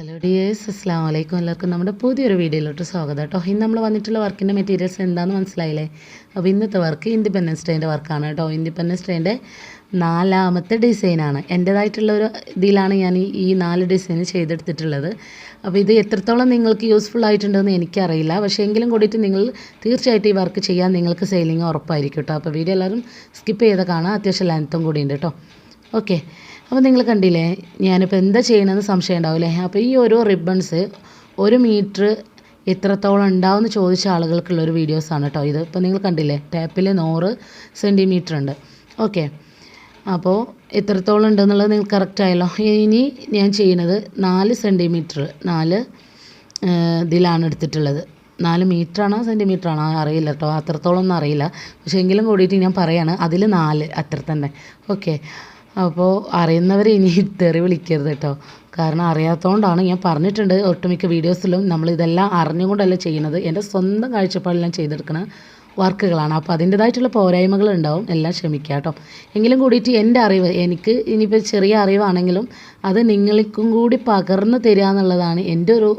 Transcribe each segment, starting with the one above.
Hello dears അസ്സാം വലൈക്കും എല്ലാവർക്കും നമ്മുടെ പുതിയൊരു വീഡിയോയിലോട്ട് സ്വാഗതം കേട്ടോ. ഇന്ന് നമ്മൾ വന്നിട്ടുള്ള വർക്കിന്റെ മെറ്റീരിയൽസ് എന്താണെന്ന് മനസ്സിലായില്ലേ? അപ്പോൾ ഇന്നത്തെ വർക്ക് ഇൻഡിപെൻഡൻസ് ഡേന്റെ വർക്കാണ് കേട്ടോ. ഇൻഡിപെൻഡൻസ് ഡേന്റെ നാലാമത്തെ ഡിസൈനാണ് എന്റേതായിട്ടുള്ള ഒരു ഇതിലാണ് ഞാൻ ഈ- നാല് ഡിസൈൻ ചെയ്തെടുത്തിട്ടുള്ളത്. അപ്പോൾ ഇത് എത്രത്തോളം നിങ്ങൾക്ക് യൂസ്ഫുൾ ആയിട്ടുണ്ടെന്ന് എനിക്കറിയില്ല. പക്ഷേ എങ്കിലും കൂടിയിട്ട് നിങ്ങൾ തീർച്ചയായിട്ടും ഈ വർക്ക് ചെയ്യാൻ നിങ്ങൾക്ക് സെയിലിംഗ് ഉറപ്പായിരിക്കും കേട്ടോ. അപ്പോൾ വീഡിയോ എല്ലാവരും സ്കിപ്പ് ചെയ്ത് കാണാം. അത്യാവശ്യം ലെങ്ത്തും കൂടിയുണ്ട് കേട്ടോ. ഓക്കെ അപ്പോൾ നിങ്ങൾ കണ്ടില്ലേ ഞാനിപ്പോൾ എന്താ ചെയ്യണമെന്ന് സംശയം ഉണ്ടാവില്ലേ അപ്പോൾ ഈ ഓരോ റിബൺസ് ഒരു മീറ്റർ എത്രത്തോളം ഉണ്ടാവും എന്ന് ചോദിച്ച ആളുകൾക്കുള്ള ഒരു വീഡിയോസാണ് കേട്ടോ ഇത്. ഇപ്പോൾ നിങ്ങൾ കണ്ടില്ലേ ടാപ്പിൽ നൂറ് സെന്റിമീറ്റർ ഉണ്ട്. ഓക്കെ. അപ്പോൾ എത്രത്തോളം ഉണ്ടെന്നുള്ളത് നിങ്ങൾക്ക് കറക്റ്റ് ആയല്ലോ. ഇനി ഞാൻ ചെയ്യുന്നത് നാല് സെന്റിമീറ്റർ നാല് ഇതിലാണ് എടുത്തിട്ടുള്ളത്. നാല് മീറ്ററാണോ സെന്റിമീറ്റർ ആണോ അറിയില്ല കേട്ടോ അത്രത്തോളം ഒന്നും അറിയില്ല. പക്ഷേ എങ്കിലും കൂടിയിട്ട് ഞാൻ പറയാണ് അതിൽ നാല് അത്ര തന്നെ ഓക്കെ. അപ്പോൾ അറിയുന്നവർ ഇനി തെറി വിളിക്കരുത് കേട്ടോ. കാരണം അറിയാത്തതുകൊണ്ടാണ് ഞാൻ പറഞ്ഞിട്ടുണ്ട് ഒട്ടുമിക്ക വീഡിയോസിലും നമ്മൾ ഇതെല്ലാം അറിഞ്ഞുകൊണ്ടല്ല ചെയ്യുന്നത്. എന്റെ സ്വന്തം കാഴ്ചപ്പാടെല്ലാം ചെയ്തെടുക്കുന്ന വർക്കുകളാണ്. അപ്പോൾ അതിന്റെതായിട്ടുള്ള പോരായ്മകൾ ഉണ്ടാവും എല്ലാം ക്ഷമിക്കുക കേട്ടോ. എങ്കിലും കൂടിയിട്ട് എന്റെ അറിവ് എനിക്ക് ഇനിയിപ്പോൾ ചെറിയ അറിവാണെങ്കിലും അത് നിങ്ങൾക്കും കൂടി പകർന്നു തരിക എന്നുള്ളതാണ് എന്റെ ഒരു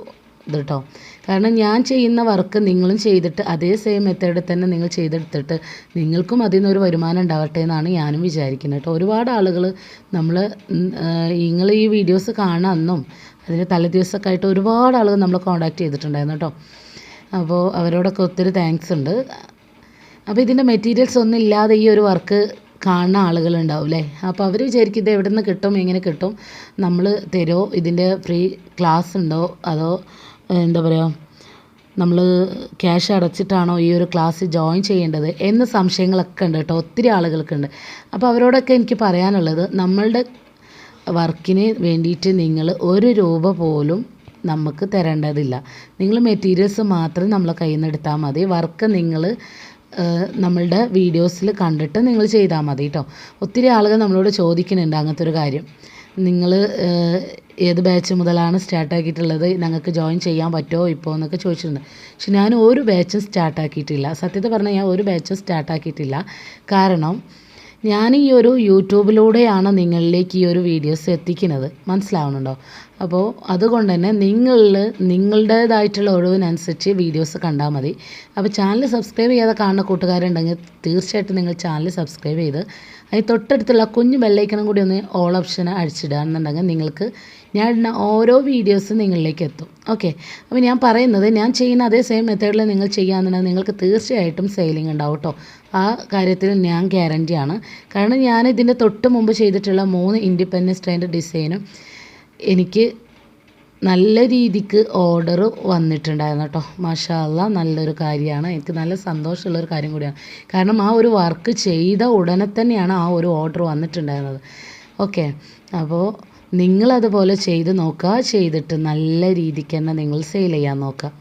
ഇത് കേട്ടോ. കാരണം ഞാൻ ചെയ്യുന്ന വർക്ക് നിങ്ങളും ചെയ്തിട്ട് അതേ സെയിം മെത്തേഡിൽ തന്നെ നിങ്ങൾ ചെയ്തെടുത്തിട്ട് നിങ്ങൾക്കും അതിൽ നിന്നൊരു വരുമാനം ഉണ്ടാവട്ടെ എന്നാണ് ഞാനും വിചാരിക്കുന്നത് കേട്ടോ. ഒരുപാട് ആളുകൾ നമ്മൾ നിങ്ങൾ ഈ വീഡിയോസ് കാണാമെന്നും അതിന് തലേദിവസമൊക്കെ ആയിട്ട് ഒരുപാട് ആളുകൾ നമ്മൾ കോൺടാക്ട് ചെയ്തിട്ടുണ്ടായിരുന്നു കേട്ടോ. അപ്പോൾ അവരോടൊക്കെ ഒത്തിരി താങ്ക്സ് ഉണ്ട്. അപ്പോൾ ഇതിന്റെ മെറ്റീരിയൽസ് ഒന്നും ഇല്ലാതെ ഈ ഒരു വർക്ക് കാണുന്ന ആളുകളുണ്ടാവും അല്ലേ അപ്പോൾ അവർ വിചാരിക്കും ഇത് എവിടെ നിന്ന് കിട്ടും എങ്ങനെ കിട്ടും. നമ്മൾ തരുമോ ഇതിന്റെ ഫ്രീ ക്ലാസ് ഉണ്ടോ? അതോ എന്താ പറയുക നമ്മൾ ക്യാഷ് അടച്ചിട്ടാണോ ഈ ഒരു ക്ലാസ് ജോയിൻ ചെയ്യേണ്ടത് എന്ന സംശയങ്ങളൊക്കെ ഉണ്ട് കേട്ടോ ഒത്തിരി ആളുകൾക്കുണ്ട് അപ്പോൾ അവരോടൊക്കെ എനിക്ക് പറയാനുള്ളത് നമ്മളുടെ വർക്കിന് വേണ്ടിയിട്ട് നിങ്ങൾ ഒരു രൂപ പോലും നമുക്ക് തരേണ്ടതില്ല. നിങ്ങൾ മെറ്റീരിയൽസ് മാത്രം നമ്മളെ കയ്യിൽ നിന്ന് എടുത്താൽ മതി. വർക്ക് നിങ്ങൾ നമ്മളുടെ വീഡിയോസിൽ കണ്ടിട്ട് നിങ്ങൾ ചെയ്താൽ മതി കേട്ടോ. ഒത്തിരി ആളുകൾ നമ്മളോട് ചോദിക്കുന്നുണ്ട് അങ്ങനത്തെ ഒരു കാര്യം. നിങ്ങൾ ഏത് ബാച്ച് മുതലാണ് സ്റ്റാർട്ടാക്കിയിട്ടുള്ളത് ഞങ്ങൾക്ക് ജോയിൻ ചെയ്യാൻ പറ്റുമോ ഇപ്പോൾ എന്നൊക്കെ ചോദിച്ചിട്ടുണ്ട്. പക്ഷെ ഞാൻ ഒരു ബാച്ചും സ്റ്റാർട്ടാക്കിയിട്ടില്ല സത്യത്തിൽ പറഞ്ഞാൽ ഞാൻ ഒരു ബാച്ചും സ്റ്റാർട്ടാക്കിയിട്ടില്ല കാരണം ഞാൻ ഈ ഒരു യൂട്യൂബിലൂടെയാണ് നിങ്ങളിലേക്ക് ഈ ഒരു വീഡിയോസ് എത്തിക്കുന്നത്. മനസ്സിലാവുന്നുണ്ടോ? അപ്പോൾ അതുകൊണ്ട് തന്നെ നിങ്ങൾ നിങ്ങളുടേതായിട്ടുള്ള ഒഴിവിനനുസരിച്ച് വീഡിയോസ് കണ്ടാൽ മതി. അപ്പോൾ ചാനൽ സബ്സ്ക്രൈബ് ചെയ്യാതെ കാണുന്ന കൂട്ടുകാരുണ്ടെങ്കിൽ തീർച്ചയായിട്ടും നിങ്ങൾ ചാനൽ സബ്സ്ക്രൈബ് ചെയ്ത് അതിന് തൊട്ടടുത്തുള്ള കുഞ്ഞു ബെല്ലൈക്കണം കൂടി ഒന്ന് ഓൾ ഓപ്ഷൻ അടിച്ചിടുകയാണെന്നുണ്ടെങ്കിൽ നിങ്ങൾക്ക് ഞാൻ ഇടുന്ന ഓരോ വീഡിയോസും നിങ്ങളിലേക്ക് എത്തും. ഓക്കെ? അപ്പോൾ ഞാൻ പറയുന്നത് ഞാൻ ചെയ്യുന്ന അതേ സെയിം മെത്തേഡിൽ നിങ്ങൾ ചെയ്യുകയാണെന്നുണ്ടെങ്കിൽ നിങ്ങൾക്ക് തീർച്ചയായിട്ടും സെയിലിംഗ് ഉണ്ടാവും കേട്ടോ. ആ കാര്യത്തിൽ ഞാൻ ഗ്യാരണ്ടിയാണ്. കാരണം ഞാൻ ഇതിന്റെ തൊട്ട് മുമ്പ് ചെയ്തിട്ടുള്ള മൂന്ന് ഇൻഡിപെൻഡൻസ് ട്രെയിന്റെ ഡിസൈനും എനിക്ക് നല്ല രീതിക്ക് ഓർഡർ വന്നിട്ടുണ്ടായിരുന്നു കേട്ടോ. മാഷാല്ല നല്ലൊരു കാര്യമാണ്. എനിക്ക് നല്ല സന്തോഷമുള്ളൊരു കാര്യം കൂടിയാണ്. കാരണം ആ ഒരു വർക്ക് ചെയ്ത ഉടനെ തന്നെയാണ് ആ ഒരു ഓർഡർ വന്നിട്ടുണ്ടായിരുന്നത്. ഓക്കെ അപ്പോൾ നിങ്ങളതുപോലെ ചെയ്ത് നോക്കുക. ചെയ്തിട്ട് നല്ല രീതിക്ക് തന്നെ നിങ്ങൾ സെയിൽ ചെയ്യാൻ നോക്കുക.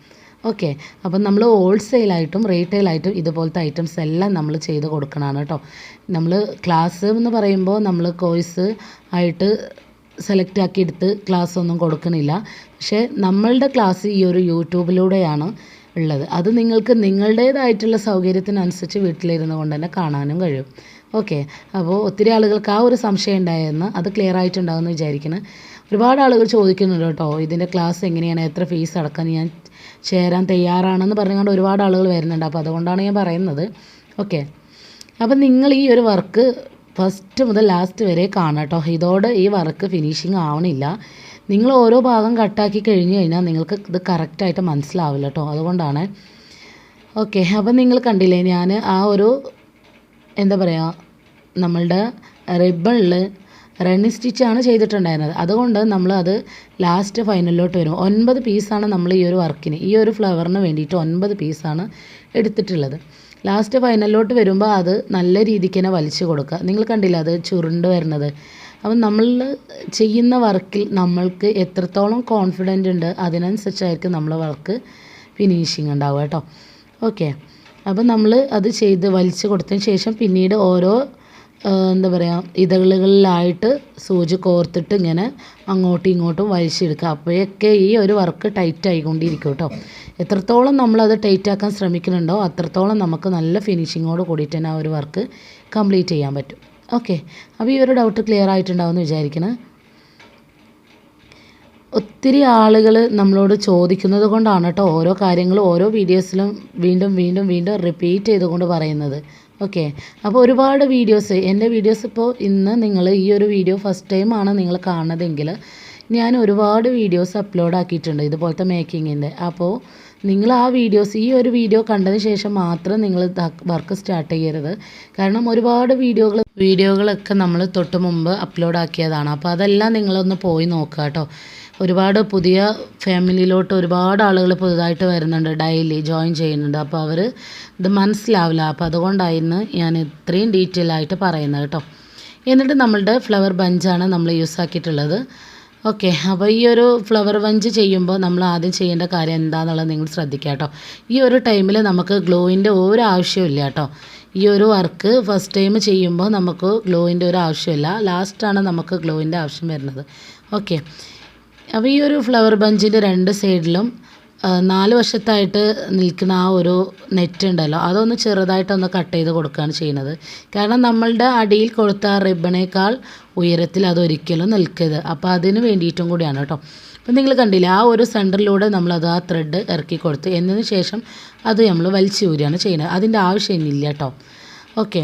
ഓക്കെ. അപ്പം നമ്മൾ ഹോൾസെയിലായിട്ടും റീറ്റെയിലായിട്ടും ഇതുപോലത്തെ ഐറ്റംസ് എല്ലാം നമ്മൾ ചെയ്ത് കൊടുക്കണമാണ് കേട്ടോ നമ്മൾ ക്ലാസ് എന്ന് പറയുമ്പോൾ നമ്മൾ കോഴ്സ് ആയിട്ട് സെലക്ട് ആക്കി എടുത്ത് ക്ലാസ് ഒന്നും കൊടുക്കണില്ല. പക്ഷേ നമ്മളുടെ ക്ലാസ് ഈ ഒരു യൂട്യൂബിലൂടെയാണ് ഉള്ളത്. അത് നിങ്ങൾക്ക് നിങ്ങളുടേതായിട്ടുള്ള സൗകര്യത്തിനനുസരിച്ച് വീട്ടിലിരുന്ന് കൊണ്ട് തന്നെ കാണാനും കഴിയും. ഓക്കെ. അപ്പോൾ ഒത്തിരി ആളുകൾക്ക് ആ ഒരു സംശയം ഉണ്ടായിരുന്നു അത് ക്ലിയർ ആയിട്ടുണ്ടാകുമെന്ന് വിചാരിക്കുന്നു ഒരുപാട് ആളുകൾ ചോദിക്കുന്നുണ്ട് കേട്ടോ ഇതിന്റെ ക്ലാസ് എങ്ങനെയാണ് എത്ര ഫീസ് അടക്കാൻ ഞാൻ ചേരാൻ തയ്യാറാണെന്ന് പറഞ്ഞുകൊണ്ട് ഒരുപാട് ആളുകൾ വരുന്നുണ്ട്. അപ്പോൾ അതുകൊണ്ടാണ് ഞാൻ പറയുന്നത്. ഓക്കെ അപ്പം നിങ്ങൾ ഈ ഒരു വർക്ക് ഫസ്റ്റ് മുതൽ ലാസ്റ്റ് വരെ കാണാം കേട്ടോ ഇതോടെ ഈ വർക്ക് ഫിനിഷിങ് ആവണില്ല. നിങ്ങൾ ഓരോ ഭാഗം കട്ടാക്കി കഴിഞ്ഞ് കഴിഞ്ഞാൽ നിങ്ങൾക്ക് ഇത് കറക്റ്റായിട്ട് മനസ്സിലാവില്ല കേട്ടോ അതുകൊണ്ടാണ്. ഓക്കെ അപ്പം നിങ്ങൾ കണ്ടില്ലേ ഞാൻ ആ ഒരു എന്താ പറയുക നമ്മളുടെ റിബണിൽ റണ്ണിങ് സ്റ്റിച്ചാണ് ചെയ്തിട്ടുണ്ടായിരുന്നത്. അതുകൊണ്ട് നമ്മൾ അത് ലാസ്റ്റ് ഫൈനലിലോട്ട് വരും. ഒൻപത് പീസാണ് നമ്മൾ ഈ ഒരു വർക്കിന് ഈ ഒരു ഫ്ലവറിന് വേണ്ടിയിട്ട് ഒൻപത് പീസാണ് എടുത്തിട്ടുള്ളത്. ലാസ്റ്റ് ഫൈനലിലോട്ട് വരുമ്പോൾ അത് നല്ല രീതിക്ക് തന്നെ വലിച്ചു കൊടുക്കുക. നിങ്ങൾ കണ്ടില്ല അത് ചുരുണ്ട് വരുന്നത്? അപ്പം നമ്മൾ ചെയ്യുന്ന വർക്കിൽ നമ്മൾക്ക് എത്രത്തോളം കോൺഫിഡന്റ് ഉണ്ട് അതിനനുസരിച്ചായിരിക്കും നമ്മളെ വർക്ക് ഫിനിഷിങ് ഉണ്ടാവുക കേട്ടോ. ഓക്കെ അപ്പം നമ്മൾ അത് ചെയ്ത് വലിച്ചു കൊടുത്തതിന് ശേഷം പിന്നീട് ഓരോ എന്താ പറയുക ഇതളുകളിലായിട്ട് സൂചി കോർത്തിട്ട് ഇങ്ങനെ അങ്ങോട്ടും ഇങ്ങോട്ടും വലിച്ചെടുക്കുക. അപ്പോഴൊക്കെ ഈ ഒരു വർക്ക് ടൈറ്റ് ആയിക്കൊണ്ടിരിക്കും കേട്ടോ എത്രത്തോളം നമ്മളത് ടൈറ്റ് ആക്കാൻ ശ്രമിക്കുന്നുണ്ടോ അത്രത്തോളം നമുക്ക് നല്ല ഫിനിഷിങ്ങോട് കൂടിയിട്ട് തന്നെ ആ ഒരു വർക്ക് കംപ്ലീറ്റ് ചെയ്യാൻ പറ്റും. ഓക്കെ. അപ്പോൾ ഈ ഒരു ഡൗട്ട് ക്ലിയർ ആയിട്ടുണ്ടാവുമെന്ന് വിചാരിക്കുന്നത് ഒത്തിരി ആളുകൾ നമ്മളോട് ചോദിക്കുന്നത് കൊണ്ടാണ് കേട്ടോ ഓരോ കാര്യങ്ങളും ഓരോ വീഡിയോസിലും വീണ്ടും വീണ്ടും വീണ്ടും റിപ്പീറ്റ് ചെയ്തുകൊണ്ട് പറയുന്നത്. ഓക്കെ അപ്പോൾ ഒരുപാട് വീഡിയോസ് എന്റെ വീഡിയോസ് ഇപ്പോൾ ഇന്ന് നിങ്ങൾ ഈ ഒരു വീഡിയോ ഫസ്റ്റ് ടൈമാണ് നിങ്ങൾ കാണുന്നതെങ്കിൽ ഞാൻ ഒരുപാട് വീഡിയോസ് അപ്ലോഡ് ആക്കിയിട്ടുണ്ട് ഇതുപോലത്തെ മേക്കിങ്ങിന്റെ അപ്പോൾ നിങ്ങൾ ആ വീഡിയോസ് ഈ ഒരു വീഡിയോ കണ്ടതിന് ശേഷം മാത്രം നിങ്ങൾ വർക്ക് സ്റ്റാർട്ട് ചെയ്യരുത്. കാരണം ഒരുപാട് വീഡിയോകൾ വീഡിയോകളൊക്കെ നമ്മൾ തൊട്ട് മുമ്പ് അപ്ലോഡ് ആക്കിയതാണ്. അപ്പോൾ അതെല്ലാം നിങ്ങളൊന്ന് പോയി നോക്കുക കേട്ടോ ഒരുപാട് പുതിയ ഫാമിലിയിലോട്ട് ഒരുപാട് ആളുകൾ പുതുതായിട്ട് വരുന്നുണ്ട് ഡെയിലി ജോയിൻ ചെയ്യുന്നുണ്ട്. അപ്പോൾ അവർ ഇത് മനസ്സിലാവില്ല. അപ്പോൾ അതുകൊണ്ടായിരുന്നു ഞാൻ ഇത്രയും ഡീറ്റെയിൽ ആയിട്ട് പറയുന്നത് കേട്ടോ. എന്നിട്ട് നമ്മളുടെ ഫ്ലവർ ബഞ്ചാണ് നമ്മൾ യൂസ് ആക്കിയിട്ടുള്ളത്. ഓക്കെ അപ്പോൾ ഈ ഒരു ഫ്ലവർ വഞ്ച് ചെയ്യുമ്പോൾ നമ്മൾ ആദ്യം ചെയ്യേണ്ട കാര്യം എന്താണെന്നുള്ളത് നിങ്ങൾ ശ്രദ്ധിക്കുക കേട്ടോ. ഈ ഒരു ടൈമിൽ നമുക്ക് ഗ്ലോയിന്റെ ഒരു ആവശ്യമില്ല കേട്ടോ. ഈ ഒരു വർക്ക് ഫസ്റ്റ് ടൈം ചെയ്യുമ്പോൾ നമുക്ക് ഗ്ലോയിന്റെ ഒരു ആവശ്യമില്ല ലാസ്റ്റാണ് നമുക്ക് ഗ്ലോയിന്റെ ആവശ്യം വരുന്നത്. ഓക്കെ അപ്പോൾ ഈ ഒരു ഫ്ലവർ ബഞ്ചിന്റെ രണ്ട് സൈഡിലും നാല് വശത്തായിട്ട് നിൽക്കുന്ന ആ ഒരു നെറ്റ് ഉണ്ടല്ലോ അതൊന്ന് ചെറുതായിട്ടൊന്ന് കട്ട് ചെയ്ത് കൊടുക്കുകയാണ് ചെയ്യുന്നത്. കാരണം നമ്മളുടെ അടിയിൽ കൊടുത്ത ആ റിബണേക്കാൾ ഉയരത്തിൽ അതൊരിക്കലും നിൽക്കരുത്. അപ്പോൾ അതിന് വേണ്ടിയിട്ടും കൂടിയാണ് കേട്ടോ. അപ്പം നിങ്ങൾ കണ്ടില്ല ആ ഒരു സെന്ററിലൂടെ നമ്മളത് ആ ത്രെഡ് ഇറക്കി കൊടുത്ത് എന്നതിന് ശേഷം അത് നമ്മൾ വലിച്ചു ഊരിയാണ് ചെയ്യുന്നത്. അതിന്റെ ആവശ്യമില്ല കേട്ടോ. ഓക്കെ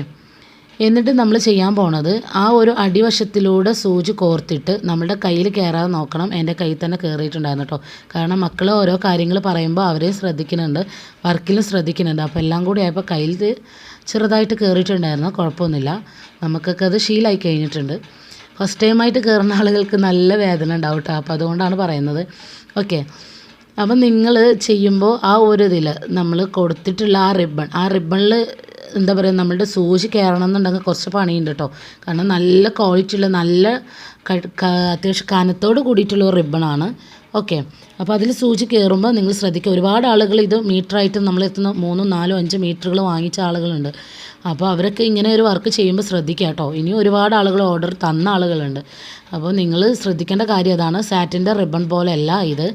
എന്നിട്ട് നമ്മൾ ചെയ്യാൻ പോണത് ആ ഒരു അടിവശത്തിലൂടെ സൂചി കോർത്തിട്ട് നമ്മുടെ കയ്യിൽ കയറാതെ നോക്കണം. എന്റെ കയ്യിൽ തന്നെ കയറിയിട്ടുണ്ടായിരുന്നു കേട്ടോ. കാരണം മക്കൾ ഓരോ കാര്യങ്ങൾ പറയുമ്പോൾ അവരെ ശ്രദ്ധിക്കുന്നുണ്ട് വർക്കിലും ശ്രദ്ധിക്കുന്നുണ്ട്. അപ്പോൾ എല്ലാം കൂടി ആയപ്പോൾ കയ്യിൽ ചെറുതായിട്ട് കയറിയിട്ടുണ്ടായിരുന്നു കുഴപ്പമൊന്നുമില്ല. നമുക്കൊക്കെ അത് ശീലായി കഴിഞ്ഞിട്ടുണ്ട്. ഫസ്റ്റ് ടൈമായിട്ട് കയറുന്ന ആളുകൾക്ക് നല്ല വേദന ഉണ്ടാവും കേട്ടോ. അപ്പോൾ അതുകൊണ്ടാണ് പറയുന്നത്. ഓക്കെ അപ്പം നിങ്ങൾ ചെയ്യുമ്പോൾ ആ ഒരു ഇതിൽ നമ്മൾ കൊടുത്തിട്ടുള്ള ആ റിബൺ ആ റിബണിൽ എന്താ പറയുക നമ്മളുടെ സൂചി കയറണം എന്നുണ്ടെങ്കിൽ കുറച്ച് പണിയുണ്ട് കേട്ടോ കാരണം നല്ല ക്വാളിറ്റി ഉള്ള നല്ല അത്യാവശ്യം കനത്തോട് കൂടിയിട്ടുള്ള റിബണാണ് ഓക്കെ അപ്പോൾ അതിൽ സൂചി കയറുമ്പോൾ നിങ്ങൾ ശ്രദ്ധിക്കുക. ഒരുപാട് ആളുകൾ ഇത് മീറ്ററായിട്ട് നമ്മൾ എത്തുന്ന മൂന്നും നാലോ അഞ്ച് മീറ്ററുകൾ വാങ്ങിച്ച ആളുകളുണ്ട്. അപ്പോൾ അവരൊക്കെ ഇങ്ങനെ ഒരു വർക്ക് ചെയ്യുമ്പോൾ ശ്രദ്ധിക്കുക കേട്ടോ ഇനി ഒരുപാട് ആളുകൾ ഓർഡർ തന്ന ആളുകളുണ്ട്. അപ്പോൾ നിങ്ങൾ ശ്രദ്ധിക്കേണ്ട കാര്യം അതാണ്. സാറ്റിന്റെ റിബൺ പോലെയല്ല ഇത്.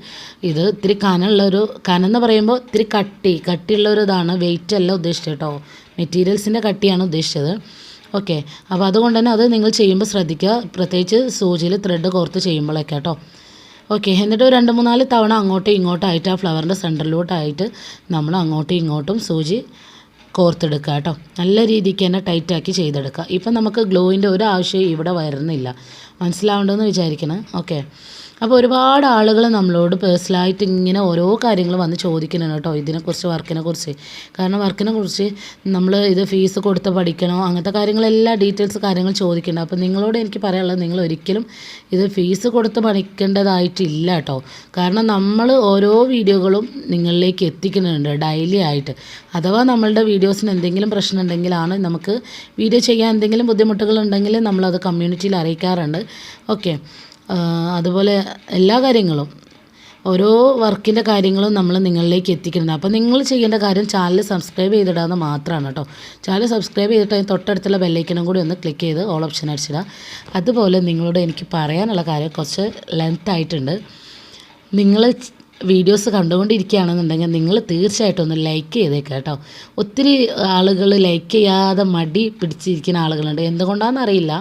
ഇത് ഇത്തിരി കനമുള്ളൊരു കനം എന്ന് പറയുമ്പോൾ ഇത്തിരി കട്ടി കട്ടിയുള്ളൊരു ഇതാണ്. വെയിറ്റ് അല്ല ഉദ്ദേശിച്ചത് കേട്ടോ മെറ്റീരിയൽസിന്റെ കട്ടിയാണ് ഉദ്ദേശിച്ചത്. ഓക്കെ. അപ്പോൾ അതുകൊണ്ട് തന്നെ അത് നിങ്ങൾ ചെയ്യുമ്പോൾ ശ്രദ്ധിക്കുക. പ്രത്യേകിച്ച് സൂചിയിൽ ത്രെഡ് കോർത്ത് ചെയ്യുമ്പോഴൊക്കെ കേട്ടോ. ഓക്കെ. എന്നിട്ട് രണ്ട് മൂന്നാൽ തവണ അങ്ങോട്ടും ഇങ്ങോട്ടും ആയിട്ട് ആ ഫ്ലവറിന്റെ സെന്ററിലോട്ടായിട്ട് നമ്മൾ അങ്ങോട്ടും ഇങ്ങോട്ടും സൂചി കോർത്തെടുക്കുക കേട്ടോ. നല്ല രീതിക്ക് തന്നെ ടൈറ്റാക്കി ചെയ്തെടുക്കുക. ഇപ്പം നമുക്ക് ഗ്ലോയിന്റെ ഒരു ആവശ്യം ഇവിടെ വരുന്നില്ല. മനസ്സിലാവേണ്ടതെന്ന് വിചാരിക്കണം. ഓക്കെ. അപ്പോൾ ഒരുപാട് ആളുകൾ നമ്മളോട് പേഴ്സണലായിട്ട് ഇങ്ങനെ ഓരോ കാര്യങ്ങൾ വന്ന് ചോദിക്കുന്നുണ്ട് കേട്ടോ. ഇതിനെക്കുറിച്ച് വർക്കിനെ കുറിച്ച് കാരണം വർക്കിനെ കുറിച്ച് നമ്മൾ ഇത് ഫീസ് കൊടുത്ത് പഠിക്കണോ അങ്ങനത്തെ കാര്യങ്ങളെല്ലാം ഡീറ്റെയിൽസ് കാര്യങ്ങൾ ചോദിക്കുന്നുണ്ട്. അപ്പോൾ നിങ്ങളോട് എനിക്ക് പറയാനുള്ളത് നിങ്ങൾ ഒരിക്കലും ഇത് ഫീസ് കൊടുത്ത് പഠിക്കേണ്ടതായിട്ടില്ല കേട്ടോ. കാരണം നമ്മൾ ഓരോ വീഡിയോകളും നിങ്ങളിലേക്ക് എത്തിക്കുന്നുണ്ട് ഡെയിലി ആയിട്ട്. അഥവാ നമ്മളുടെ വീഡിയോസിന് എന്തെങ്കിലും പ്രശ്നം ഉണ്ടെങ്കിലാണ് നമുക്ക് വീഡിയോ ചെയ്യാൻ എന്തെങ്കിലും ബുദ്ധിമുട്ടുകൾ ഉണ്ടെങ്കിൽ നമ്മളത് കമ്മ്യൂണിറ്റിയിൽ അറിയിക്കാറുണ്ട്. ഓക്കെ. അതുപോലെ എല്ലാ കാര്യങ്ങളും. ഓരോ വർക്കിന്റെ കാര്യങ്ങളും നമ്മൾ നിങ്ങളിലേക്ക് എത്തിക്കുന്നുണ്ട്. അപ്പോൾ നിങ്ങൾ ചെയ്യേണ്ട കാര്യം ചാനൽ സബ്സ്ക്രൈബ് ചെയ്തിടാന്ന് മാത്രമാണ് കേട്ടോ ചാനൽ സബ്സ്ക്രൈബ് ചെയ്തിട്ട് തൊട്ടടുത്തുള്ള ബെല്ലൈക്കനും കൂടി ഒന്ന് ക്ലിക്ക് ചെയ്ത് ഓൾ ഓപ്ഷൻ അടിച്ചിടുക. അതുപോലെ നിങ്ങളോട് എനിക്ക് പറയാനുള്ള കാര്യം കുറച്ച് ലെങ്ത് ആയിട്ടുണ്ട്. നിങ്ങൾ വീഡിയോസ് കണ്ടുകൊണ്ടിരിക്കുകയാണെന്നുണ്ടെങ്കിൽ നിങ്ങൾ തീർച്ചയായിട്ടും ഒന്ന് ലൈക്ക് ചെയ്തേക്കുക കേട്ടോ ഒത്തിരി ആളുകൾ ലൈക്ക് ചെയ്യാതെ മടി പിടിച്ചിരിക്കുന്ന ആളുകളുണ്ട്. എന്തുകൊണ്ടാണെന്ന് അറിയില്ല.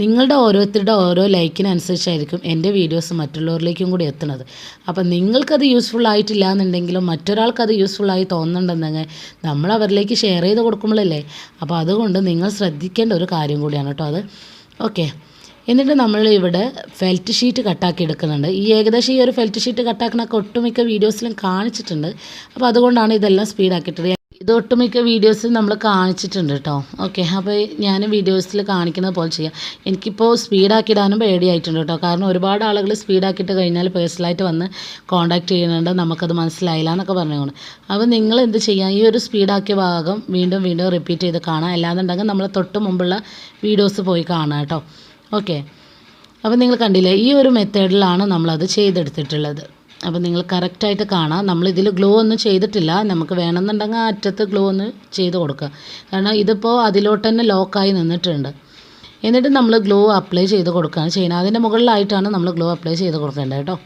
നിങ്ങളുടെ ഓരോരുത്തരുടെ ഓരോ ലൈക്കിനനുസരിച്ചായിരിക്കും എന്റെ വീഡിയോസ് മറ്റുള്ളവരിലേക്കും കൂടി എത്തുന്നത്. അപ്പം നിങ്ങൾക്കത് യൂസ്ഫുൾ ആയിട്ടില്ല എന്നുണ്ടെങ്കിലും മറ്റൊരാൾക്കത് യൂസ്ഫുള്ളായി തോന്നുന്നുണ്ടെന്നെങ്കിൽ നമ്മൾ അവരിലേക്ക് ഷെയർ ചെയ്ത് കൊടുക്കുമ്പോഴല്ലേ? അപ്പോൾ അതുകൊണ്ട് നിങ്ങൾ ശ്രദ്ധിക്കേണ്ട ഒരു കാര്യം കൂടിയാണ് കേട്ടോ അത്. ഓക്കെ എന്നിട്ട് നമ്മൾ ഇവിടെ ഫെൽറ്റ് ഷീറ്റ് കട്ടാക്കി എടുക്കുന്നുണ്ട്. ഈ ഏകദേശം ഈ ഒരു ഫെൽറ്റ് ഷീറ്റ് കട്ടാക്കണൊക്കെ ഒട്ടുമിക്ക വീഡിയോസിലും കാണിച്ചിട്ടുണ്ട്. അപ്പോൾ അതുകൊണ്ടാണ് ഇതെല്ലാം സ്പീഡാക്കിയിട്ടത് ഇത് ഒട്ടുമിക്ക വീഡിയോസിൽ നമ്മൾ കാണിച്ചിട്ടുണ്ട് കേട്ടോ ഓക്കെ അപ്പോൾ ഞാൻ വീഡിയോസിൽ കാണിക്കുന്നത് പോലെ ചെയ്യാം. എനിക്കിപ്പോൾ സ്പീഡാക്കിയിടാനും പേടിയായിട്ടുണ്ട് കേട്ടോ കാരണം ഒരുപാട് ആളുകൾ സ്പീഡാക്കിയിട്ട് കഴിഞ്ഞാൽ പേഴ്സണലായിട്ട് വന്ന് കോൺടാക്ട് ചെയ്യുന്നുണ്ട്. നമുക്കത് മനസ്സിലായില്ല എന്നൊക്കെ പറഞ്ഞുകൊണ്ട്. അപ്പോൾ നിങ്ങൾ എന്ത് ചെയ്യാം? ഈ ഒരു സ്പീഡാക്കിയ ഭാഗം വീണ്ടും വീണ്ടും റിപ്പീറ്റ് ചെയ്ത് കാണാം. അല്ലാന്നുണ്ടെങ്കിൽ നമ്മൾ തൊട്ട് മുമ്പുള്ള വീഡിയോസ് പോയി കാണാം കേട്ടോ ഓക്കെ അപ്പോൾ നിങ്ങൾ കണ്ടില്ലേ? ഈ ഒരു മെത്തേഡിലാണ് നമ്മളത് ചെയ്തെടുത്തിട്ടുള്ളത്. അപ്പോൾ നിങ്ങൾ കറക്റ്റായിട്ട് കാണാം. നമ്മളിതിൽ ഗ്ലോ ഒന്നും ചെയ്തിട്ടില്ല. നമുക്ക് വേണമെന്നുണ്ടെങ്കിൽ ആ അറ്റത്ത് ഗ്ലോ ഒന്ന് ചെയ്ത് കൊടുക്കുക കാരണം ഇതിപ്പോൾ അതിലോട്ട് തന്നെ ലോക്കായി നിന്നിട്ടുണ്ട്. എന്നിട്ട് നമ്മൾ ഗ്ലോ അപ്ലൈ ചെയ്ത് കൊടുക്കുകയാണ്. ചെയ്യുന്നത് അതിന്റെ മുകളിലായിട്ടാണ് നമ്മൾ ഗ്ലോ അപ്ലൈ ചെയ്ത് കൊടുക്കേണ്ടത് കേട്ടോ.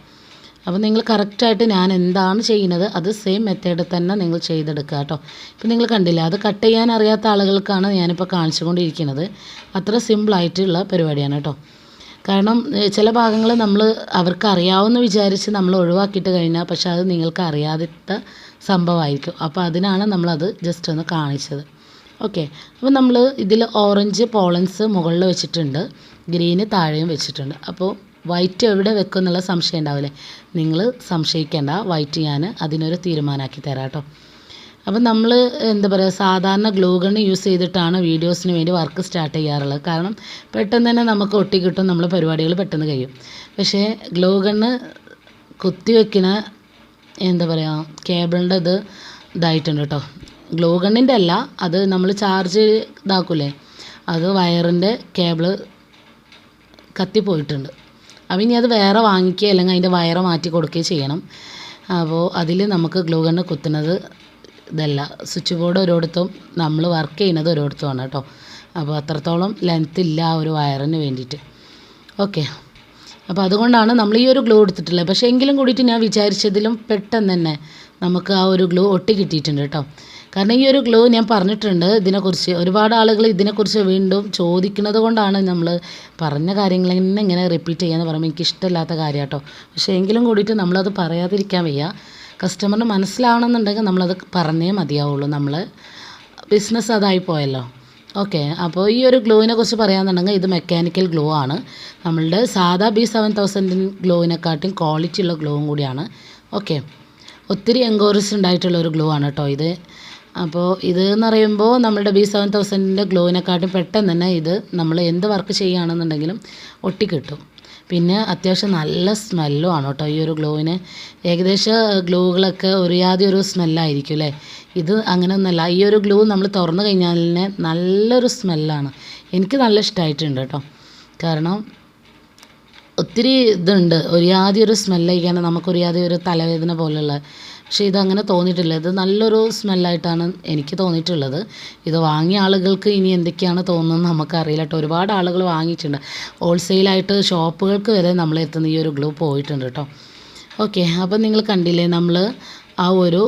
അപ്പോൾ നിങ്ങൾ കറക്റ്റായിട്ട് ഞാൻ എന്താണ് ചെയ്യുന്നത്? അത് സെയിം മെത്തേഡിൽ തന്നെ നിങ്ങൾ ചെയ്തെടുക്കുക കേട്ടോ. ഇപ്പം നിങ്ങൾ കണ്ടില്ല അത് കട്ട് ചെയ്യാൻ അറിയാത്ത ആളുകൾക്കാണ് ഞാനിപ്പോൾ കാണിച്ചുകൊണ്ടിരിക്കുന്നത്. അത്ര സിമ്പിളായിട്ടുള്ള പരിപാടിയാണ് കേട്ടോ. കാരണം ചില ഭാഗങ്ങൾ നമ്മൾ അവർക്ക് അറിയാവുന്ന വിചാരിച്ച് നമ്മൾ ഒഴിവാക്കിയിട്ട് കഴിഞ്ഞാൽ പക്ഷെ അത് നിങ്ങൾക്ക് അറിയാത്ത സംഭവമായിരിക്കും. അപ്പോൾ അതിനാണ് നമ്മളത് ജസ്റ്റ് ഒന്ന് കാണിച്ചത്. ഓക്കെ. അപ്പോൾ നമ്മൾ ഇതിൽ ഓറഞ്ച് പോളൻസ് മുകളിൽ വെച്ചിട്ടുണ്ട്. ഗ്രീന് താഴെയും വെച്ചിട്ടുണ്ട്. അപ്പോൾ വൈറ്റ് എവിടെ വെക്കും എന്നുള്ള സംശയം ഉണ്ടാവില്ലേ? നിങ്ങൾ സംശയിക്കേണ്ട. വൈറ്റ് ഞാൻ അതിനൊരു തീരുമാനമാക്കി തരാം കേട്ടോ അപ്പം നമ്മൾ എന്താ പറയുക സാധാരണ ഗ്ലൂ ഗൺ യൂസ് ചെയ്തിട്ടാണ് വീഡിയോസിന് വേണ്ടി വർക്ക് സ്റ്റാർട്ട് ചെയ്യാറുള്ളത്. കാരണം പെട്ടെന്ന് തന്നെ നമുക്ക് ഒട്ടി കിട്ടും നമ്മൾ പരിപാടികൾ പെട്ടെന്ന് കഴിയും. പക്ഷേ ഗ്ലൂ ഗണ്ണ് കുത്തി വയ്ക്കുന്ന എന്താ പറയുക കേബിളിന്റെ ഇത് ഇതായിട്ടുണ്ട് കേട്ടോ. ഗ്ലൂ ഗണ്ണിന്റെ അല്ല അത് നമ്മൾ ചാർജ് ഇതാക്കൂലേ അത് വയറിന്റെ കേബിൾ കത്തിപ്പോയിട്ടുണ്ട് അപ്പം ഇനി അത് വേറെ വാങ്ങിക്കുക അല്ലെങ്കിൽ അതിന്റെ വയറ് മാറ്റി കൊടുക്കുകയോ ചെയ്യണം. അപ്പോൾ അതിൽ നമുക്ക് ഗ്ലൂ ഗണ്ണ് കുത്തുന്നത് ഇതല്ല. സ്വിച്ച് ബോർഡ് ഒരിടത്തും നമ്മൾ വർക്ക് ചെയ്യുന്നത് ഒരിടത്തുമാണ് കേട്ടോ. അപ്പോൾ അത്രത്തോളം ലെങ്ത്ത് ഇല്ല ആ ഒരു വയറിന് വേണ്ടിയിട്ട്. ഓക്കെ അപ്പോൾ അതുകൊണ്ടാണ് നമ്മൾ ഈ ഒരു ഗ്ലൂ എടുത്തിട്ടുള്ളത്. പക്ഷേ എങ്കിലും കൂടിയിട്ട് ഞാൻ വിചാരിച്ചതിലും പെട്ടെന്ന് തന്നെ നമുക്ക് ആ ഒരു ഗ്ലൂ ഒട്ടി കിട്ടിയിട്ടുണ്ട് കേട്ടോ. കാരണം ഈ ഒരു ഗ്ലൂ ഞാൻ പറഞ്ഞിട്ടുണ്ട് ഇതിനെക്കുറിച്ച്. ഒരുപാട് ആളുകൾ ഇതിനെക്കുറിച്ച് വീണ്ടും ചോദിക്കുന്നത് കൊണ്ടാണ് നമ്മൾ പറഞ്ഞ കാര്യങ്ങൾ തന്നെ ഇങ്ങനെ റിപ്പീറ്റ് ചെയ്യാന്ന് പറയുമ്പോൾ എനിക്കിഷ്ടമില്ലാത്ത കാര്യം കേട്ടോ. പക്ഷേ എങ്കിലും കൂടിയിട്ട് നമ്മളത് പറയാതിരിക്കാൻ വയ്യ. കസ്റ്റമറിന് മനസ്സിലാവണമെന്നുണ്ടെങ്കിൽ നമ്മളത് പറഞ്ഞേ മതിയാവുള്ളൂ. നമ്മൾ ബിസിനസ് അതായി പോയല്ലോ. ഓക്കെ അപ്പോൾ ഈ ഒരു ഗ്ലോവിനെ കുറിച്ച് പറയാമെന്നുണ്ടെങ്കിൽ ഇത് മെക്കാനിക്കൽ ഗ്ലോ ആണ്. നമ്മളുടെ സാധാ ബി സെവൻ തൗസൻഡിൻ ഗ്ലോവിനെക്കാട്ടും ക്വാളിറ്റി ഉള്ള ഗ്ലോവും കൂടിയാണ്. ഓക്കെ ഒത്തിരി എൻക്വയറീസ് ഉണ്ടായിട്ടുള്ള ഒരു ഗ്ലോ ആണ് കേട്ടോ ഇത്. അപ്പോൾ ഇത് എന്ന് പറയുമ്പോൾ നമ്മളുടെ ബി സെവൻ തൗസൻഡിന്റെ ഗ്ലോവിനെക്കാട്ടും പെട്ടെന്ന് തന്നെ ഇത് നമ്മൾ എന്ത് വർക്ക് ചെയ്യുകയാണെന്നുണ്ടെങ്കിലും ഒട്ടിക്കിട്ടും. പിന്നെ അത്യാവശ്യം നല്ല സ്മെല്ലും ആണ് കേട്ടോ ഈ ഒരു ഗ്ലോവിന് ഏകദേശം ഗ്ലൂകളൊക്കെ ഒരുയാതെ ഒരു സ്മെല്ലായിരിക്കും അല്ലേ? ഇത് അങ്ങനെയൊന്നുമല്ല ഈ ഒരു ഗ്ലൂ നമ്മൾ തുറന്നു കഴിഞ്ഞാൽ തന്നെ നല്ലൊരു സ്മെല്ലാണ് എനിക്ക് നല്ല ഇഷ്ടമായിട്ടുണ്ട് കേട്ടോ. കാരണം ഒത്തിരി ഇതുണ്ട്. ഒരു സ്മെല്ല് നമുക്കൊരു നമുക്ക് ഒരു തലവേദന പോലുള്ള പക്ഷേ ഇതങ്ങനെ തോന്നിയിട്ടില്ല. ഇത് നല്ലൊരു സ്മെല്ലായിട്ടാണ് എനിക്ക് തോന്നിയിട്ടുള്ളത്. ഇത് വാങ്ങിയ ആളുകൾക്ക് ഇനി എന്തൊക്കെയാണ് തോന്നുന്നത് നമുക്കറിയില്ല കേട്ടോ. ഒരുപാട് ആളുകൾ വാങ്ങിയിട്ടുണ്ട്. ഹോൾസെയിലായിട്ട് ഷോപ്പുകൾക്ക് വരെ നമ്മൾ എത്തുന്ന ഈ ഒരു ഗ്ലൂ പോയിട്ടുണ്ട് കേട്ടോ. ഓക്കെ അപ്പോൾ നിങ്ങൾ കണ്ടില്ലേ നമ്മൾ ആ ഒരു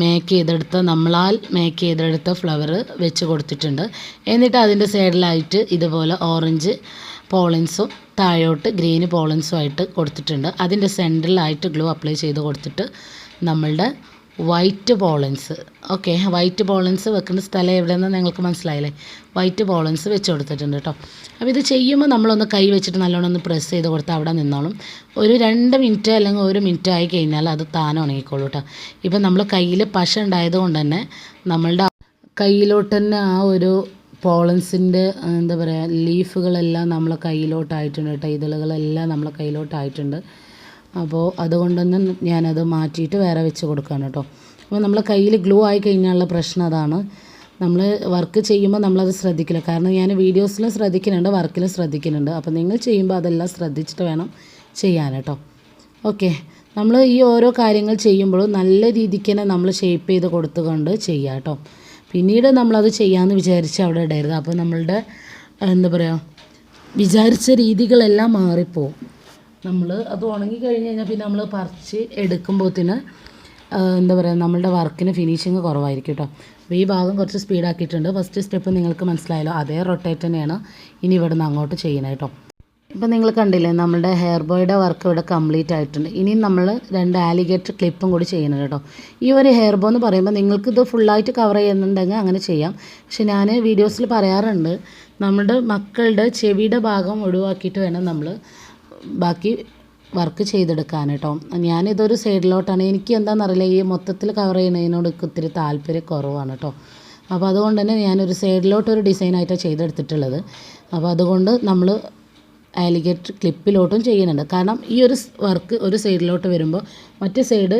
മേക്ക് ചെയ്തെടുത്ത നമ്മളാൽ മേക്ക് ചെയ്തെടുത്ത ഫ്ലവർ വെച്ച് കൊടുത്തിട്ടുണ്ട്. എന്നിട്ട് അതിന്റെ സൈഡിലായിട്ട് ഇതുപോലെ ഓറഞ്ച് പോളൻസും താഴോട്ട് ഗ്രീന് പോളൻസും ആയിട്ട് കൊടുത്തിട്ടുണ്ട്. അതിന്റെ സെന്ററിലായിട്ട് ഗ്ലൂ അപ്ലൈ ചെയ്ത് കൊടുത്തിട്ട് നമ്മളുടെ white balance okay white balance വെക്കുന്ന സ്ഥലം എവിടെയെന്ന് നിങ്ങൾക്ക് മനസ്സിലായില്ലേ? വൈറ്റ് ബോളൻസ് വെച്ച് കൊടുത്തിട്ടുണ്ട് കേട്ടോ അപ്പോൾ ഇത് ചെയ്യുമ്പോൾ നമ്മളൊന്ന് കൈ വെച്ചിട്ട് നല്ലോണം ഒന്ന് പ്രസ് ചെയ്ത് കൊടുത്താൽ അവിടെ നിന്നോളും. ഒരു രണ്ട് മിനിറ്റ് അല്ലെങ്കിൽ ഒരു മിനിറ്റ് ആയി കഴിഞ്ഞാൽ അത് താനെ ഉണങ്ങിക്കോളൂ കേട്ടോ ഇപ്പം നമ്മൾ കയ്യിൽ പശ ഉണ്ടായത് കൊണ്ട് തന്നെ നമ്മളുടെ കയ്യിലോട്ട് തന്നെ ആ ഒരു പോളൻസിന്റെ എന്താ പറയുക ലീഫുകളെല്ലാം നമ്മളെ കയ്യിലോട്ടായിട്ടുണ്ട് കേട്ടോ ഇതളുകളെല്ലാം നമ്മളെ കയ്യിലോട്ടായിട്ടുണ്ട്. അപ്പോൾ അതുകൊണ്ടൊന്ന് ഞാനത് മാറ്റിയിട്ട് വേറെ വെച്ച് കൊടുക്കുകയാണ് കേട്ടോ. അപ്പോൾ നമ്മൾ കയ്യിൽ ഗ്ലൂ ആയി കഴിഞ്ഞാലുള്ള പ്രശ്നം അതാണ്. നമ്മൾ വർക്ക് ചെയ്യുമ്പോൾ നമ്മളത് ശ്രദ്ധിക്കില്ല. കാരണം ഞാൻ വീഡിയോസിലും ശ്രദ്ധിക്കുന്നുണ്ട് വർക്കിലും ശ്രദ്ധിക്കുന്നുണ്ട്. അപ്പോൾ നിങ്ങൾ ചെയ്യുമ്പോൾ അതെല്ലാം ശ്രദ്ധിച്ചിട്ട് വേണം ചെയ്യാൻ കേട്ടോ. ഓക്കെ. നമ്മൾ ഈ ഓരോ കാര്യങ്ങൾ ചെയ്യുമ്പോഴും നല്ല രീതിക്ക് തന്നെ നമ്മൾ ഷേപ്പ് ചെയ്ത് കൊടുത്തുകൊണ്ട് ചെയ്യുക കേട്ടോ. പിന്നീട് നമ്മളത് ചെയ്യാമെന്ന് വിചാരിച്ച് അവിടെ ഇടരുത്. അപ്പോൾ നമ്മളുടെ എന്താ പറയുക വിചാരിച്ച രീതികളെല്ലാം മാറിപ്പോവും. നമ്മൾ അത് ഉണങ്ങി കഴിഞ്ഞ് കഴിഞ്ഞാൽ പിന്നെ നമ്മൾ പറിച്ച് എടുക്കുമ്പോഴത്തേന് എന്താ പറയുക നമ്മളുടെ വർക്കിന് ഫിനിഷിങ് കുറവായിരിക്കും കേട്ടോ അപ്പോൾ ഈ ഭാഗം കുറച്ച് സ്പീഡാക്കിയിട്ടുണ്ട് ഫസ്റ്റ് സ്റ്റെപ്പ് നിങ്ങൾക്ക് മനസ്സിലായല്ലോ അതേ റൊട്ടേറ്റ് തന്നെയാണ് ഇനി ഇവിടെ നിന്ന് അങ്ങോട്ട് ചെയ്യണം കേട്ടോ ഇപ്പം നിങ്ങൾ കണ്ടില്ലേ നമ്മുടെ ഹെയർ ബോയുടെ വർക്ക് ഇവിടെ കംപ്ലീറ്റ് ആയിട്ടുണ്ട്. ഇനി നമ്മൾ രണ്ട് ആലിഗേറ്റർ ക്ലിപ്പും കൂടി ചെയ്യണം കേട്ടോ ഈ ഒരു ഹെയർ ബോ എന്ന് പറയുമ്പോൾ നിങ്ങൾക്ക് ഇത് ഫുള്ളായിട്ട് കവർ ചെയ്യുന്നുണ്ടെങ്കിൽ അങ്ങനെ ചെയ്യാം. പക്ഷെ ഞാൻ വീഡിയോസിൽ പറയാറുണ്ട് നമ്മുടെ മക്കളുടെ ചെവിയുടെ ഭാഗം ഒഴിവാക്കിയിട്ട് വേണം നമ്മൾ ബാക്കി വർക്ക് ചെയ്തെടുക്കാൻ കേട്ടോ ഞാനിതൊരു സൈഡിലോട്ടാണ്. എനിക്ക് എന്താണെന്നറിയില്ല ഈ മൊത്തത്തിൽ കവർ ചെയ്യുന്നതിനോട് ഒത്തിരി താല്പര്യം കുറവാണ് കേട്ടോ അപ്പോൾ അതുകൊണ്ട് തന്നെ ഞാനൊരു സൈഡിലോട്ടൊരു ഡിസൈനായിട്ടാണ് ചെയ്തെടുത്തിട്ടുള്ളത്. അപ്പോൾ അതുകൊണ്ട് നമ്മൾ ആലിഗേറ്റർ ക്ലിപ്പിലോട്ടും ചെയ്യുന്നുണ്ട്. കാരണം ഈ ഒരു വർക്ക് ഒരു സൈഡിലോട്ട് വരുമ്പോൾ മറ്റു സൈഡ്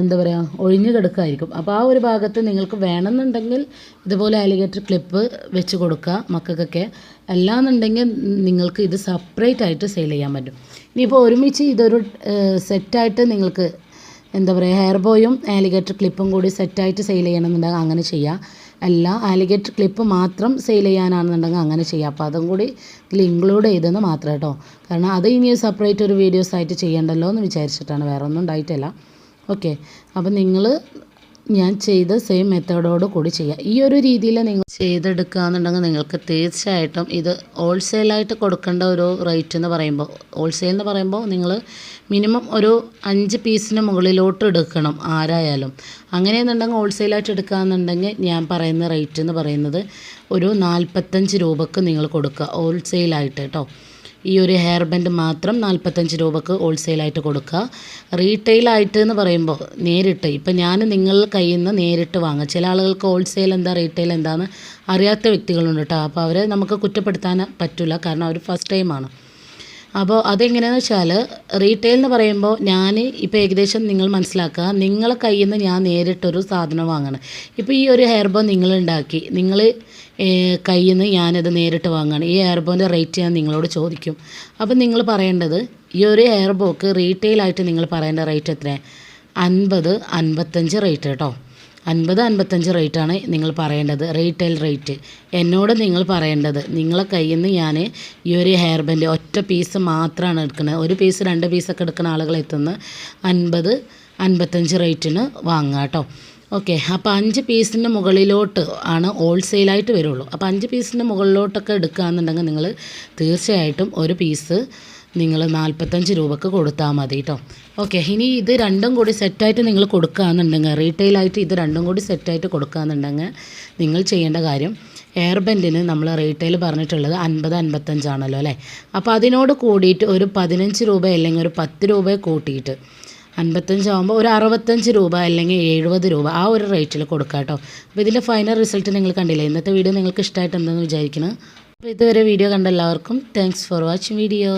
എന്താ പറയുക ഒഴിഞ്ഞു കിടക്കുമായിരിക്കും അപ്പോൾ ആ ഒരു ഭാഗത്ത് നിങ്ങൾക്ക് വേണമെന്നുണ്ടെങ്കിൽ ഇതുപോലെ ആലിഗേറ്റർ ക്ലിപ്പ് വെച്ച് കൊടുക്കുക മക്കൾക്കൊക്കെ. അല്ലാന്നുണ്ടെങ്കിൽ നിങ്ങൾക്ക് ഇത് സെപ്പറേറ്റ് ആയിട്ട് സെയിൽ ചെയ്യാൻ പറ്റും. ഇനിയിപ്പോൾ ഒരുമിച്ച് ഇതൊരു സെറ്റായിട്ട് നിങ്ങൾക്ക് എന്താ പറയുക ഹെയർ ബോയും ആലിഗേറ്റർ ക്ലിപ്പും കൂടി സെറ്റായിട്ട് സെയിൽ ചെയ്യണമെന്നുണ്ടെങ്കിൽ അങ്ങനെ ചെയ്യാം. അല്ല ആലിഗേറ്റർ ക്ലിപ്പ് മാത്രം സെയിൽ ചെയ്യാനാണെന്നുണ്ടെങ്കിൽ അങ്ങനെ ചെയ്യാം. അപ്പോൾ അതും കൂടി ഇതിൽ ഇൻക്ലൂഡ് ചെയ്തെന്ന് മാത്രം കേട്ടോ. കാരണം അത് ഇനി സെപ്പറേറ്റ് ഒരു വീഡിയോസ് ആയിട്ട് ചെയ്യണ്ടല്ലോ എന്ന് വിചാരിച്ചിട്ടാണ്. വേറെ ഒന്നും ഉണ്ടായിട്ടില്ല. ഓക്കെ അപ്പോൾ നിങ്ങൾ ഞാൻ ചെയ്ത സെയിം മെത്തേഡോട് കൂടി ചെയ്യുക ഈ ഒരു രീതിയിൽ നിങ്ങൾ ചെയ്തെടുക്കുകയെന്നുണ്ടെങ്കിൽ നിങ്ങൾക്ക് തീർച്ചയായിട്ടും ഇത് ഹോൾസെയിലായിട്ട് കൊടുക്കേണ്ട ഒരു റേറ്റ് എന്ന് പറയുമ്പോൾ ഹോൾസെയിൽ എന്ന് പറയുമ്പോൾ നിങ്ങൾ മിനിമം ഒരു അഞ്ച് പീസിന് മുകളിലോട്ട് എടുക്കണം ആരായാലും. അങ്ങനെയെന്നുണ്ടെങ്കിൽ ഹോൾസെയിലായിട്ട് എടുക്കുകയെന്നുണ്ടെങ്കിൽ ഞാൻ പറയുന്ന റേറ്റ് എന്ന് പറയുന്നത് ഒരു നാൽപ്പത്തഞ്ച് രൂപക്ക് നിങ്ങൾ കൊടുക്കുക ഹോൾസെയിലായിട്ട് കേട്ടോ. ഈ ഒരു ഹെയർ ബാൻഡ് മാത്രം നാൽപ്പത്തഞ്ച് രൂപക്ക് ഹോൾസെയിലായിട്ട് കൊടുക്കുക. റീറ്റെയിലായിട്ട് എന്ന് പറയുമ്പോൾ നേരിട്ട് ഇപ്പം ഞാൻ നിങ്ങൾ കയ്യിൽ നിന്ന് നേരിട്ട് വാങ്ങുക ചില ആളുകൾക്ക് ഹോൾസെയിൽ എന്താ റീറ്റെയിൽ എന്താണെന്ന് അറിയാത്ത വ്യക്തികളുണ്ട് കേട്ടോ അപ്പോൾ അവരെ നമുക്ക് കുറ്റപ്പെടുത്താൻ പറ്റില്ല കാരണം അവർ ഫസ്റ്റ് ടൈമാണ് അപ്പോൾ അതെങ്ങനെയാണെന്ന് വെച്ചാൽ റീറ്റെയിൽ എന്ന് പറയുമ്പോൾ ഞാൻ ഇപ്പോൾ ഏകദേശം നിങ്ങൾ മനസ്സിലാക്കുക നിങ്ങളെ കയ്യിൽ നിന്ന് ഞാൻ നേരിട്ടൊരു സാധനം വാങ്ങണം. ഇപ്പോൾ ഈ ഒരു ഹെയർ ബോ നിങ്ങൾ ഉണ്ടാക്കി. നിങ്ങൾ കയ്യിൽ നിന്ന് ഞാനത് നേരിട്ട് വാങ്ങണം. ഈ ഹെയർ ബോന്റെ റേറ്റ് ഞാൻ നിങ്ങളോട് ചോദിക്കും. അപ്പോൾ നിങ്ങൾ പറയേണ്ടത് ഈ ഒരു ഹെയർ ബോക്ക് റീറ്റെയിലായിട്ട് നിങ്ങൾ പറയേണ്ട റേറ്റ് എത്രയാണ് അൻപത് അൻപത്തഞ്ച് റേറ്റ് കേട്ടോ. അൻപത് അൻപത്തഞ്ച് റേറ്റാണ് നിങ്ങൾ പറയേണ്ടത്. റീറ്റെയിൽ റേറ്റ് എന്നോട് നിങ്ങൾ പറയേണ്ടത് നിങ്ങളെ കയ്യിൽ നിന്ന് ഞാൻ ഈ ഒരു ഹെയർ ബാൻഡ് ഒറ്റ പീസ് മാത്രമാണ് എടുക്കുന്നത്. ഒരു പീസ് രണ്ട് പീസൊക്കെ എടുക്കുന്ന ആളുകൾ എത്തുന്ന അൻപത് അൻപത്തഞ്ച് റേറ്റിന് വാങ്ങുക കേട്ടോ ഓക്കെ അപ്പോൾ അഞ്ച് പീസിന്റെ മുകളിലോട്ട് ആണ് ഹോൾസെയിലായിട്ട് വരുള്ളൂ. അപ്പോൾ അഞ്ച് പീസിന്റെ മുകളിലോട്ടൊക്കെ എടുക്കുകയെന്നുണ്ടെങ്കിൽ നിങ്ങൾ തീർച്ചയായിട്ടും ഒരു പീസ് നിങ്ങൾ നാൽപ്പത്തഞ്ച് രൂപക്ക് കൊടുത്താൽ മതി കേട്ടോ ഓക്കെ ഇനി ഇത് രണ്ടും കൂടി സെറ്റായിട്ട് നിങ്ങൾ കൊടുക്കുകയെന്നുണ്ടെങ്കിൽ റീറ്റെയിലായിട്ട് ഇത് രണ്ടും കൂടി സെറ്റായിട്ട് കൊടുക്കുകയെന്നുണ്ടെങ്കിൽ നിങ്ങൾ ചെയ്യേണ്ട കാര്യം എയർ ബെൻഡിന് നമ്മൾ റീറ്റെയിൽ പറഞ്ഞിട്ടുള്ളത് അൻപത് അൻപത്തഞ്ചാണല്ലോ അല്ലേ? അപ്പോൾ അതിനോട് കൂടിയിട്ട് ഒരു പതിനഞ്ച് രൂപ അല്ലെങ്കിൽ ഒരു പത്ത് രൂപ കൂട്ടിയിട്ട് അൻപത്തഞ്ചാകുമ്പോൾ ഒരു അറുപത്തഞ്ച് രൂപ അല്ലെങ്കിൽ എഴുപത് രൂപ ആ ഒരു റേറ്റിൽ കൊടുക്കാം കേട്ടോ അപ്പോൾ ഇതിന്റെ ഫൈനൽ റിസൾട്ട് നിങ്ങൾ കണ്ടില്ലേ? ഇന്നത്തെ വീഡിയോ നിങ്ങൾക്ക് ഇഷ്ടമായിട്ടുണ്ടെന്ന് വിചാരിക്കുന്നു. അപ്പോൾ ഇതുവരെ വീഡിയോ കണ്ട എല്ലാവർക്കും താങ്ക്സ് ഫോർ വാച്ചിങ് വീഡിയോ